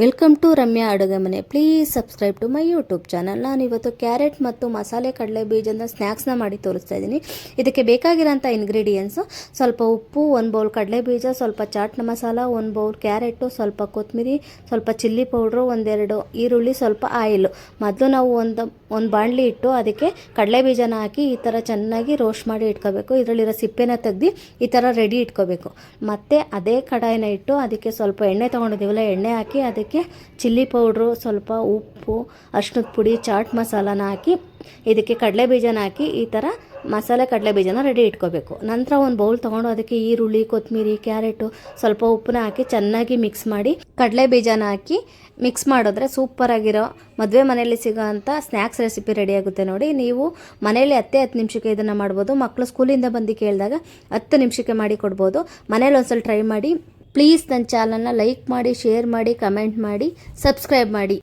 Welcome to Ramya ಅಡುಗೆ ಮನೆ please subscribe to my YouTube channel ನಾನು ಇವತ್ತು ಕ್ಯಾರೆಟ್ ಮತ್ತು ಮಸಾಲೆ ಕಡಲೆ ಬೀಜನ ಸ್ನ್ಯಾಕ್ಸ್ನ ಮಾಡಿ ತೋರಿಸ್ತಾ ಇದ್ದೀನಿ. ಇದಕ್ಕೆ ಬೇಕಾಗಿರೋಂಥ ಇಂಗ್ರೀಡಿಯೆಂಟ್ಸು ಸ್ವಲ್ಪ ಉಪ್ಪು, ಒಂದು ಬೌಲ್ ಕಡಲೆ ಬೀಜ, ಸ್ವಲ್ಪ ಚಾಟ್ನ ಮಸಾಲ, ಒಂದು ಬೌಲ್ ಕ್ಯಾರೆಟು, ಸ್ವಲ್ಪ ಕೊತ್ತಂಬರಿ ಸ್ವಲ್ಪ ಚಿಲ್ಲಿ ಪೌಡ್ರು, ಒಂದೆರಡು ಈರುಳ್ಳಿ, ಸ್ವಲ್ಪ ಆಯಿಲು ಮೊದಲು ನಾವು ಒಂದು ಒಂದು ಬಾಣಲಿ ಇಟ್ಟು ಅದಕ್ಕೆ ಕಡಲೆ ಬೀಜನ ಹಾಕಿ ಈ ಥರ ಚೆನ್ನಾಗಿ ರೋಸ್ಟ್ ಮಾಡಿ ಇಟ್ಕೋಬೇಕು. ಇದರಲ್ಲಿರೋ ಸಿಪ್ಪೆನ ತೆಗ್ದು ಈ ಥರ ರೆಡಿ ಇಟ್ಕೋಬೇಕು. ಮತ್ತು ಅದೇ ಕಡಾಯಿನ ಇಟ್ಟು ಅದಕ್ಕೆ ಸ್ವಲ್ಪ ಎಣ್ಣೆ ತೊಗೊಂಡಿದ್ದೀವಲ್ಲ, ಎಣ್ಣೆ ಹಾಕಿ ಅದಕ್ಕೆ ಚಿಲ್ಲಿ ಪೌಡ್ರು, ಸ್ವಲ್ಪ ಉಪ್ಪು ಅರ್ಶಿನದ ಪುಡಿ, ಚಾಟ್ ಮಸಾಲಾನ ಹಾಕಿ, ಇದಕ್ಕೆ ಕಡಲೆ ಬೀಜನ ಹಾಕಿ ಈ ಥರ ಮಸಾಲೆ ಕಡಲೆ ಬೀಜನ ರೆಡಿ ಇಟ್ಕೋಬೇಕು. ನಂತರ ಒಂದು ಬೌಲ್ ತೊಗೊಂಡು ಅದಕ್ಕೆ ಈರುಳ್ಳಿ ಕೊತ್ತಂಬರಿ ಕ್ಯಾರೆಟು, ಸ್ವಲ್ಪ ಉಪ್ಪನ್ನ ಹಾಕಿ ಚೆನ್ನಾಗಿ ಮಿಕ್ಸ್ ಮಾಡಿ ಕಡಲೆ ಬೀಜನ ಹಾಕಿ ಮಿಕ್ಸ್ ಮಾಡಿದ್ರೆ ಸೂಪರಾಗಿರೋ ಮದುವೆ ಮನೆಯಲ್ಲಿ ಸಿಗೋವಂಥ ಸ್ನ್ಯಾಕ್ಸ್ ರೆಸಿಪಿ ರೆಡಿ ಆಗುತ್ತೆ ನೋಡಿ. ನೀವು ಮನೆಯಲ್ಲಿ ಹತ್ತೇ ಹತ್ತು ನಿಮಿಷಕ್ಕೆ ಇದನ್ನು ಮಾಡ್ಬೋದು ಮಕ್ಕಳು ಸ್ಕೂಲಿಂದ ಬಂದು ಕೇಳಿದಾಗ ಹತ್ತು ನಿಮಿಷಕ್ಕೆ ಮಾಡಿ ಕೊಡ್ಬೋದು. ಮನೇಲಿ ಒಂದ್ಸಲ ಟ್ರೈ ಮಾಡಿ ಪ್ಲೀಸ್ ನನ್ನ ಚಾನಲ್ನ ಲೈಕ್ ಮಾಡಿ ಶೇರ್ ಮಾಡಿ ಕಮೆಂಟ್ ಮಾಡಿ ಸಬ್ಸ್ಕ್ರೈಬ್ ಮಾಡಿ.